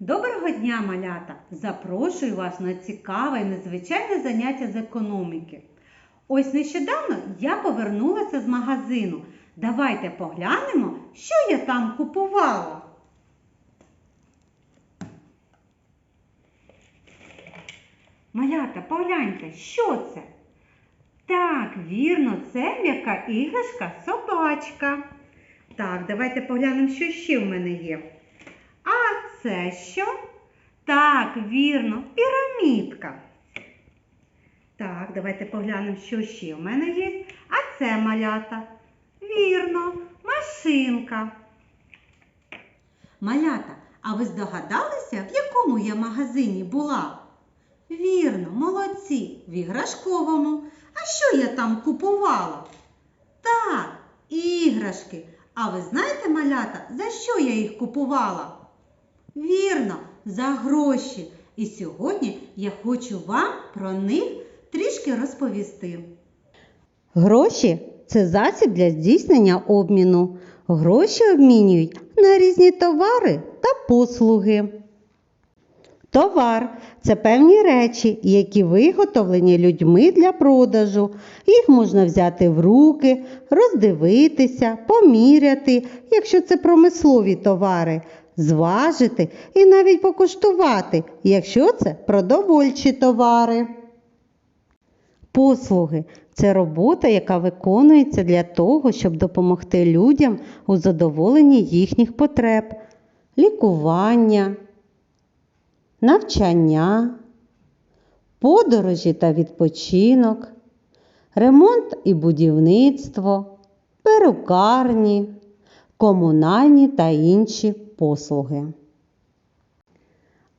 Доброго дня, малята! Запрошую вас на цікаве і незвичайне заняття з економіки. Ось нещодавно я повернулася з магазину. Давайте поглянемо, що я там купувала. Малята, погляньте, що це? Так, вірно, це м'яка іграшка собачка. Так, давайте поглянемо, що ще в мене є. Це що? Так, вірно, пірамідка. Так, давайте поглянемо, що ще в мене є. А це малята. Вірно, машинка. Малята, а ви здогадалися, в якому я магазині була? Вірно, молодці, в іграшковому. А що я там купувала? Так, іграшки. А ви знаєте, малята, за що я їх купувала? Вірно, за гроші. І сьогодні я хочу вам про них трішки розповісти. Гроші це засіб для здійснення обміну. Гроші обмінюють на різні товари та послуги. Товар це певні речі, які виготовлені людьми для продажу. Їх можна взяти в руки, роздивитися, поміряти, якщо це промислові товари, зважити і навіть покуштувати, якщо це продовольчі товари. Послуги це робота, яка виконується для того, щоб допомогти людям у задоволенні їхніх потреб, лікування, навчання, подорожі та відпочинок, ремонт і будівництво, перукарні, комунальні та інші послуги.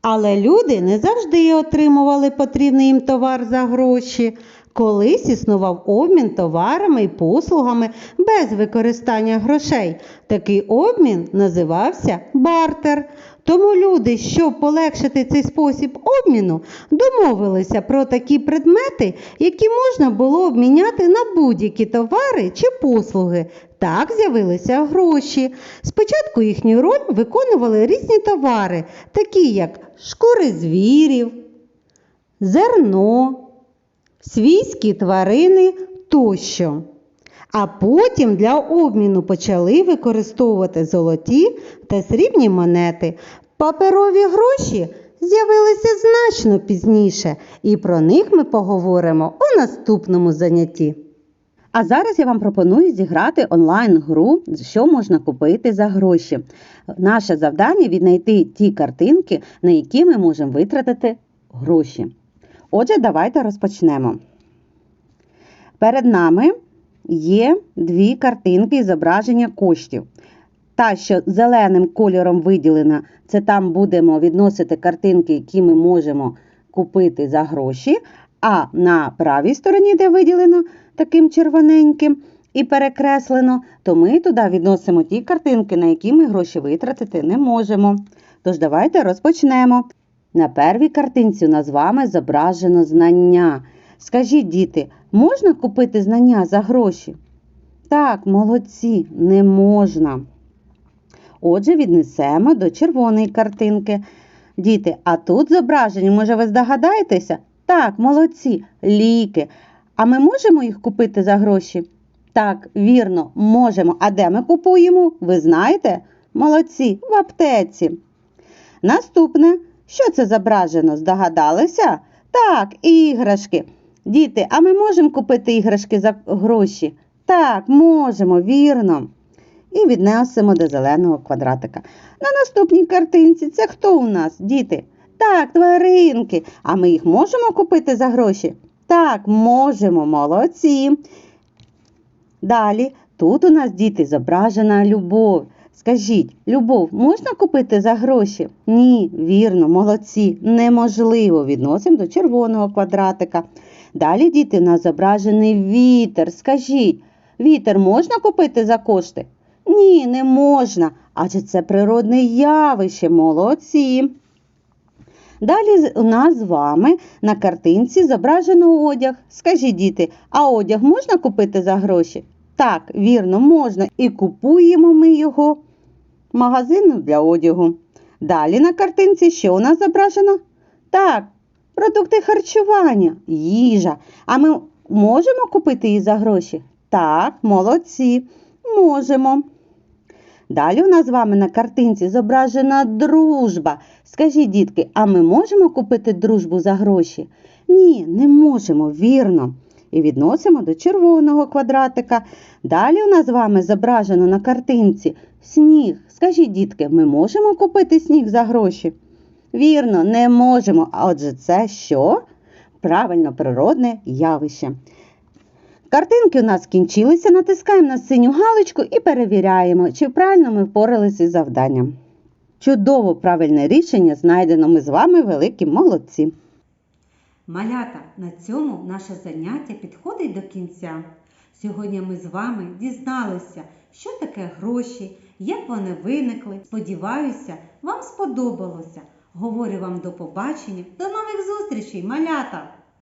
Але люди не завжди отримували потрібний їм товар за гроші. Колись існував обмін товарами і послугами без використання грошей. Такий обмін називався бартер. Тому люди, щоб полегшити цей спосіб обміну, домовилися про такі предмети, які можна було обміняти на будь-які товари чи послуги. Так з'явилися гроші. Спочатку їхню роль виконували різні товари, такі як шкури звірів, зерно, свійські тварини тощо. А потім для обміну почали використовувати золоті та срібні монети. Паперові гроші з'явилися значно пізніше, і про них ми поговоримо у наступному занятті. А зараз я вам пропоную зіграти онлайн-гру, що можна купити за гроші. Наше завдання віднайти ті картинки, на які ми можемо витратити гроші. Отже, давайте розпочнемо. Перед нами є дві картинки зображення коштів. Та, що зеленим кольором виділена, це там будемо відносити картинки, які ми можемо купити за гроші. А на правій стороні, де виділено таким червоненьким і перекреслено, то ми туди відносимо ті картинки, на які ми гроші витратити не можемо. Тож давайте розпочнемо. На первій картинці у нас з вами зображено знання. Скажіть, діти, можна купити знання за гроші? Так, молодці, не можна. Отже, віднесемо до червоної картинки. Діти, а тут зображені, може, ви здогадаєтеся? Так, молодці, ліки. А ми можемо їх купити за гроші? Так, вірно, можемо. А де ми купуємо? Ви знаєте? Молодці, в аптеці. Наступне, що це зображено? Здогадалися? Так, іграшки. Діти, а ми можемо купити іграшки за гроші? Так, можемо, вірно. І віднесемо до зеленого квадратика. На наступній картинці це хто у нас, діти? Так, тваринки. А ми їх можемо купити за гроші? Так, можемо, молодці. Далі, тут у нас діти зображена любов. Скажіть, любов можна купити за гроші? Ні, вірно, молодці, неможливо. Відносимо до червоного квадратика. Далі, діти, у нас зображений вітер. Скажіть, вітер можна купити за кошти? Ні, не можна, адже це природне явище, молодці. Далі у нас з вами на картинці зображено одяг. Скажіть, діти, а одяг можна купити за гроші? Так, вірно, можна. І купуємо ми його магазину для одягу. Далі на картинці що у нас зображено? Так, продукти харчування, їжа. А ми можемо купити її за гроші? Так, молодці, можемо. Далі у нас з вами на картинці зображена дружба. Скажіть, дітки, а ми можемо купити дружбу за гроші? Ні, не можемо, вірно. І відносимо до червоного квадратика. Далі у нас з вами зображено на картинці сніг. Скажіть, дітки, ми можемо купити сніг за гроші? Вірно, не можемо. А отже, це що? Правильно, природне явище. Картинки у нас скінчилися, натискаємо на синю галочку і перевіряємо, чи правильно ми впоралися із завданням. Чудово правильне рішення знайдено ми з вами великі молодці. Малята, на цьому наше заняття підходить до кінця. Сьогодні ми з вами дізналися, що таке гроші, як вони виникли. Сподіваюся, вам сподобалося. Говорю вам до побачення, до нових зустрічей, малята!